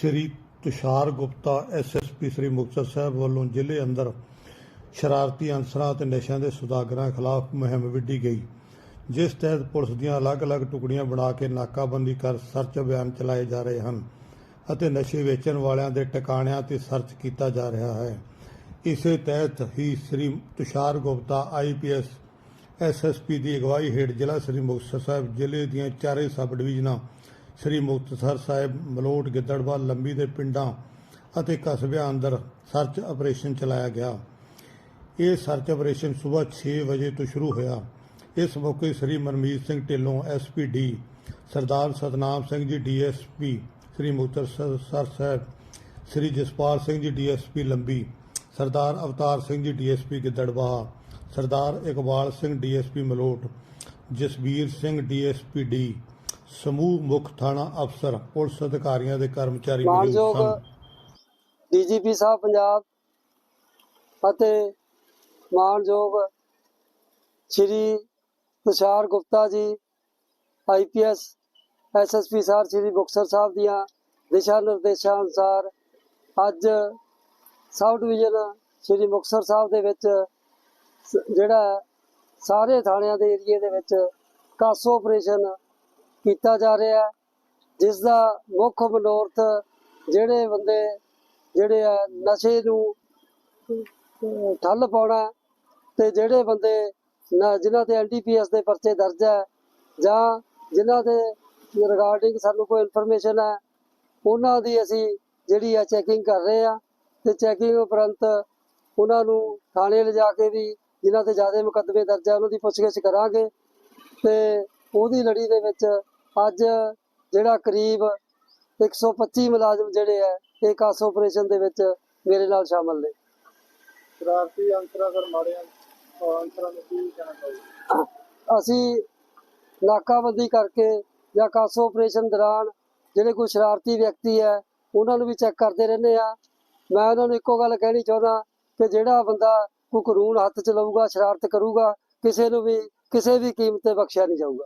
ਸ਼੍ਰੀ Tushar Gupta SSP Sri Muktsar Sahib ਵੱਲੋਂ ਜ਼ਿਲ੍ਹੇ ਅੰਦਰ ਸ਼ਰਾਰਤੀ ਅਨਸਰਾਂ ਅਤੇ ਨਸ਼ਿਆਂ ਦੇ ਸੁਦਾਗਰਾਂ ਖਿਲਾਫ ਮੁਹਿੰਮ ਵਿੱਢੀ ਗਈ, ਜਿਸ ਤਹਿਤ ਪੁਲਿਸ ਦੀਆਂ ਅਲੱਗ-ਅਲੱਗ ਟੁਕੜੀਆਂ ਬਣਾ ਕੇ ਨਾਕਾਬੰਦੀ ਕਰ ਸਰਚ ਅਭਿਆਨ ਚਲਾਏ ਜਾ ਰਹੇ ਹਨ ਅਤੇ ਨਸ਼ੇ ਵੇਚਣ ਵਾਲਿਆਂ ਦੇ ਟਿਕਾਣਿਆਂ ਤੇ ਸਰਚ ਕੀਤਾ ਜਾ ਰਿਹਾ ਹੈ। ਇਸੇ ਤਹਿਤ ਹੀ ਸ੍ਰੀ ਤੁਸ਼ਾਰ ਗੁਪਤਾ ਆਈਪੀਐਸ ਐਸਐਸਪੀ ਦੀ ਅਗਵਾਈ ਹੇਠ ਜ਼ਿਲ੍ਹਾ ਸ੍ਰੀ ਮੁਕਤਸਰ ਸਾਹਿਬ ਜ਼ਿਲ੍ਹੇ ਦੀਆਂ ਚਾਰੇ ਸਬ ਡਿਵੀਜ਼ਨਾਂ ਸ੍ਰੀ ਮੁਕਤਸਰ ਸਾਹਿਬ, ਮਲੋਟ ਗਿੱਦੜਬਾਹ ਲੰਬੀ ਦੇ ਪਿੰਡਾਂ ਅਤੇ ਕਸਬਿਆਂ ਅੰਦਰ ਸਰਚ ਆਪਰੇਸ਼ਨ ਚਲਾਇਆ ਗਿਆ। ਇਹ ਸਰਚ ਆਪਰੇਸ਼ਨ ਸਵੇਰ 6 ਵਜੇ ਤੋਂ ਸ਼ੁਰੂ ਹੋਇਆ। ਇਸ ਮੌਕੇ ਸ੍ਰੀ ਮਨਮੀਤ ਸਿੰਘ ਢਿੱਲੋਂ ਐਸਪੀਡੀ ਸਰਦਾਰ ਸਤਨਾਮ ਸਿੰਘ ਜੀ ਡੀਐਸਪੀ ਸ੍ਰੀ Muktsar sir Sahib, Sri Jaspal Singh ji DSP Lambi, Sardar Avtar Singh ji DSP Gidderbaha Sardar Iqbal Singh DSP Malout, Jasbir Singh DSP D ਸਮੂਹ ਮੁੱਖ ਥਾਣਾ ਅਫਸਰ ਪੁਲਿਸ ਅਧਿਕਾਰੀਆਂ ਦੇ ਕਰਮਚਾਰੀ ਮੌਜੂਦ ਸਨ। ਡੀਜੀਪੀ ਸਾਹਿਬ ਪੰਜਾਬ ਅਤੇ ਮਾਨਯੋਗ ਸ਼੍ਰੀ ਤੁਸ਼ਾਰ ਗੁਪਤਾ ਜੀ ਆਈਪੀਐਸ ਐਸਐਸਪੀ ਸਾਹਿਬ ਸ਼੍ਰੀ ਮੁਕਤਸਰ ਸਾਹਿਬ ਦੀਆਂ ਦਿਸ਼ਾ ਨਿਰਦੇਸ਼ਾਂ ਅਨੁਸਾਰ ਅੱਜ ਸਬ ਡਿਵੀਜ਼ਨ ਸ਼੍ਰੀ ਮੁਕਤਸਰ ਸਾਹਿਬ ਦੇ ਵਿੱਚ ਜਿਹੜਾ ਸਾਰੇ ਥਾਣਿਆਂ ਦੇ ਏਰੀਏ ਦੇ ਵਿੱਚ ਕਾਸੋ ਆਪਰੇਸ਼ਨ ਕੀਤਾ ਜਾ ਰਿਹਾ ਹੈ ਜਿਸ ਦਾ ਮੁੱਖ ਮਨੋਰਥ ਜਿਹੜੇ ਬੰਦੇ, ਜਿਹੜੇ ਆ ਨਸ਼ੇ ਨੂੰ ਠੱਲ ਪਾਉਣਾ ਤੇ ਜਿਹੜੇ ਬੰਦੇ ਨ- ਜਿਨ੍ਹਾਂ ਤੇ ਐਨਡੀਪੀਐਸ ਦੇ ਪਰਚੇ ਦਰਜ ਹੈ ਜਾਂ ਜਿਨ੍ਹਾਂ ਦੇ ਰਿਗਾਰਡਿੰਗ ਸਾਨੂੰ ਕੋਈ ਇਨਫੋਰਮੇਸ਼ਨ ਹੈ, ਉਹਨਾਂ ਦੀ ਅਸੀਂ ਜਿਹੜੀ ਆ ਚੈਕਿੰਗ ਕਰ ਰਹੇ ਆ ਤੇ ਚੈਕਿੰਗ ਉਪਰੰਤ ਉਹਨਾਂ ਨੂੰ ਥਾਣੇ ਲਿਜਾ ਕੇ ਵੀ ਜਿਨ੍ਹਾਂ ਤੇ ਜ਼ਿਆਦਾ ਮੁਕੱਦਮੇ ਦਰਜ ਹੈ, ਉਹਨਾਂ ਦੀ ਪੁੱਛਗਿੱਛ ਕਰਾਂਗੇ ਤੇ ਉਹਦੀ ਲੜੀ ਦੇ ਵਿੱਚ ਅੱਜ ਜਿਹੜਾ ਕਰੀਬ 125 ਮੁਲਾਜ਼ਮ ਜਿਹੜੇ ਆ ਇਹ ਕਾਸ ਆਪਰੇਸ਼ਨ ਦੇ ਵਿੱਚ ਮੇਰੇ ਨਾਲ ਸ਼ਾਮਲ ਨੇ। ਸ਼ਰਾਰਤੀ ਅੰਸਰਾਂ ਸਰ ਮਾੜੇ ਅੰਸਰਾਂ ਨੂੰ ਕੀ ਕਹਿਣਾ ਚਾਹੀਦਾ ਅਸੀਂ ਨਾਕਾਬੰਦੀ ਕਰਕੇ ਜਾਂ ਕਾਸੋ ਆਪਰੇਸ਼ਨ ਦੌਰਾਨ ਜਿਹੜੇ ਕੋਈ ਸ਼ਰਾਰਤੀ ਵਿਅਕਤੀ ਹੈ ਉਹਨਾਂ ਨੂੰ ਵੀ ਚੈੱਕ ਕਰਦੇ ਰਹਿੰਦੇ ਆ ਮੈਂ ਉਹਨਾਂ ਨੂੰ ਇੱਕੋ ਗੱਲ ਕਹਿਣੀ ਚਾਹੁੰਦਾ ਕਿ ਜਿਹੜਾ ਬੰਦਾ ਕੋਈ ਕਾਨੂੰਨ ਹੱਥ ਚ ਲਊਗਾ ਸ਼ਰਾਰਤ ਕਰੂਗਾ ਕਿਸੇ ਨੂੰ ਵੀ ਕਿਸੇ ਵੀ ਕੀਮਤ ਤੇ ਬਖਸ਼ਿਆ ਨਹੀਂ ਜਾਊਗਾ।